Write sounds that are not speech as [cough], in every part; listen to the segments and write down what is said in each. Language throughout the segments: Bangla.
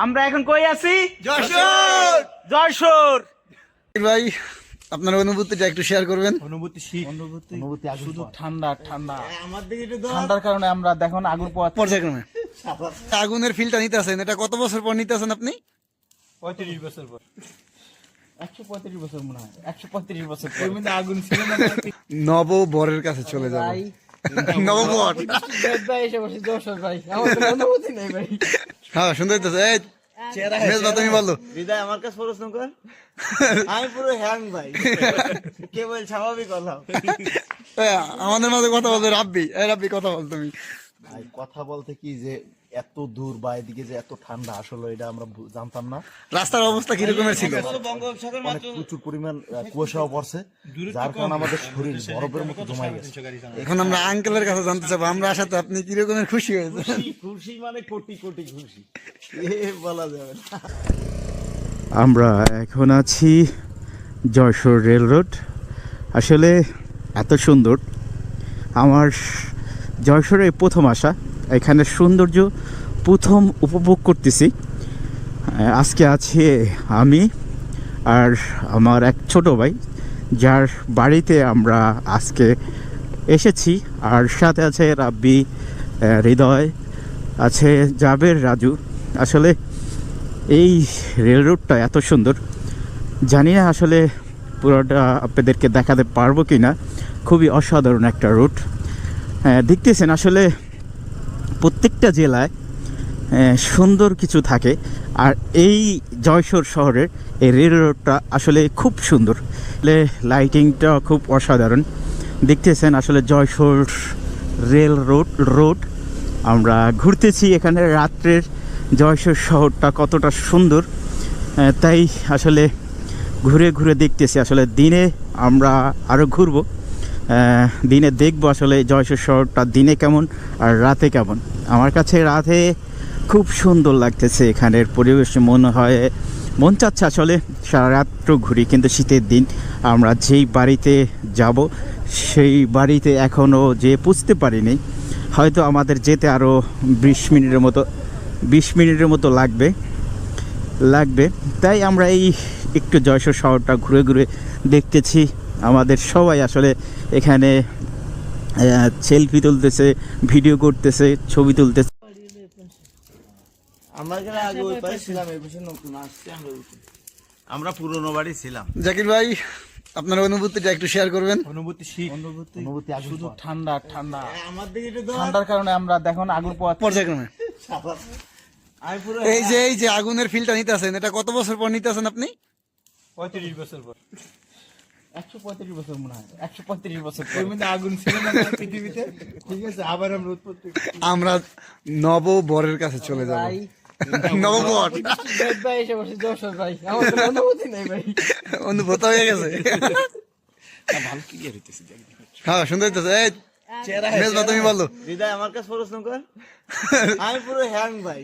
আমরা এখন কই আছি? যশোর! যশোর! ভাই আপনার অনুভূতিটা একটু শেয়ার করবেন? অনুভূতি শীত। অনুভূতি অনুভূতি শুধু ঠান্ডা ঠান্ডা। আমার দিকে একটু ঠান্ডার কারণে আমরা দেখুন আগুন পোয়া পর্যায়ক্রমে। আগুনের ফিলটা নিতে আছেন এটা কত বছর পর নিতে আছেন আপনি? পঁয়ত্রিশ বছর পর। একশো পঁয়ত্রিশ বছর মনে হয়। একশো পঁয়ত্রিশ বছর পর। আগুন ছিল না? নব বরের কাছে চলে যাব। [laughs] হ্যাঁ সুন্দর তো এই মেজবা তুমি বলো। বিদায় আমার কাছে প্রশ্ন কর। আমি পুরো হ্যাং ভাই। কেবল স্বাভাবিক কথা। আমাদের মাঝে কথা বলবে রাব্বি। এই রাব্বি কথা বল তুমি। ভাই কথা বলতে কি যে এত দূর বা এদিকে যে এত ঠান্ডা আসলে এটা আমরা জানতাম না। রাস্তার অবস্থা কিরকমের ছিল? অনেক প্রচুর পরিমাণ কুয়াশাও পড়ছে যার কারণে আমাদের শরীর বরফের মতো জমাই গেছে। এখন আমরা আঙ্কেলের কাছে জানতে চাবো আমরা আসাতে আপনি কিরকমের খুশি হয়েছেন? খুশি মানে কোটি কোটি খুশি। এ বলা যাবে না। আমরা এখন আছি যশোর রেল রোড। আসলে এত সুন্দর। আমার যশোরে প্রথম আসা। এখানে সৌন্দর্য প্রথম উপভোগ করতেছি। আজকে আছে আমি আর আমার এক ছোট ভাই, যার বাড়িতে আমরা আজকে এসেছি। আর সাথে আছে রাব্বি, হৃদয়, আছে জাবের রাজু। আসলে এই রেল রোডটা এত সুন্দর। জানি না আসলে পুরোটা আপনাদেরকে দেখাতে পারব কি না খুবই অসাধারণ একটা রুট। দেখতেছেন আসলে প্রত্যেকটা জেলায় সুন্দর কিছু থাকে। আর এই জয়সর শহরের এই রেল রোডটা আসলে খুব সুন্দর। লাইটিংটা খুব অসাধারণ। দেখতেছেন আসলে জয়সর রেল রোড রোড আমরা ঘুরতেছি এখানে রাত্রের জয়সর শহরটা কতটা সুন্দর। তাই আসলে ঘুরে ঘুরে দেখতেছি। আসলে দিনে আমরা আরও ঘুরবো। দিনে দেখব আসলে জয়সর শহরটা দিনে কেমন আর রাতে কেমন। আমার কাছে রাতে খুব সুন্দর লাগতেছে এখানের পরিবেশ, মনে হয়, মন চাচ্ছে আসলে সারা রাত্র ঘুরি, কিন্তু শীতের দিন আমরা যেই বাড়িতে যাব, সেই বাড়িতে এখনও যে পুষতে পারিনি। হয়তো আমাদের যেতে আরও বিশ মিনিটের মতো, বিশ মিনিটের মতো লাগবে লাগবে। তাই আমরা এই একটু জয়সর শহরটা ঘুরে ঘুরে দেখতেছি। আমাদের সবাই আসলে এখানে সেলফি তুলতেছে ভিডিও করতেছে ছবি তুলতেছে। আমরা এখানে আগে ওই পাশে ছিলাম এই পাশে নতুন আসছে আমরা ওই পাশে। আমরা পুরনো বাড়ি ছিলাম। জাকির ভাই আপনার অনুভূতিটা একটু শেয়ার করবেন? অনুভূতি শীত। অনুভূতি? শুধু ঠান্ডা ঠান্ডা। আমার দিকে একটু ঠান্ডার কারণে আমরা দেখুন আগুন পর্যায়ক্রমে। আমি পুরো এই যে এই যে আগুনের ফিলটা নিতে আছেন এটা কত বছর পর নিতে আছেন আপনি? পঁয়ত্রিশ বছর পর। একশো পঁয়ত্রিশ বছর মনে হয় একশো পঁয়ত্রিশ বছর আগুন ছিল না পৃথিবীতে? ঠিক আছে আবার আমরা উৎপত্তি আমরা নব বরের কাছে চলে যাব। নববর। ভাই এসে বসে যশোর ভাই। আমার অনুভূতি নেই ভাই। অনুভূত হয়ে গেছে। ভালো ক্লিয়ার হইতেছে হ্যাঁ সুন্দর তো এই তুমি বলো। বিদায় আমার কাছে প্রশ্ন কর। আমি পুরো হ্যাং ভাই।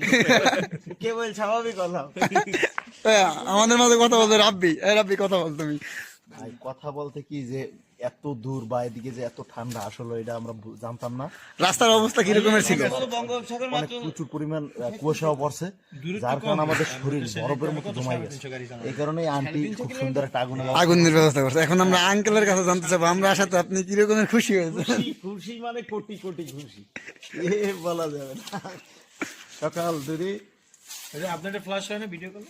কেবল স্বাভাবিক কথা। আমাদের মাঝে কথা বলবে রাব্বি। এই রাব্বি কথা বল তুমি। ভাই কথা বলতে কি যে এত দূর বা এদিকে যে এত ঠান্ডা আসলে এটা আমরা জানতাম না। রাস্তার অবস্থা কিরকমের ছিল? অনেক প্রচুর পরিমাণ কুয়াশাও পড়ছে যার কারণে আমাদের শরীর বরফের মতো জমাই গেছে। এই কারণে আন্টি খুব সুন্দর একটা আগুন আগুনের ব্যবস্থা করছে। এখন আমরা আঙ্কেলের কাছে জানতে চাবো আমরা আসাতে আপনি কিরকমের খুশি হয়েছেন? খুশি মানে কোটি কোটি খুশি। এ বলা যাবে না। সকাল ধরে আপনার ফ্লাশ হয় না ভিডিও কল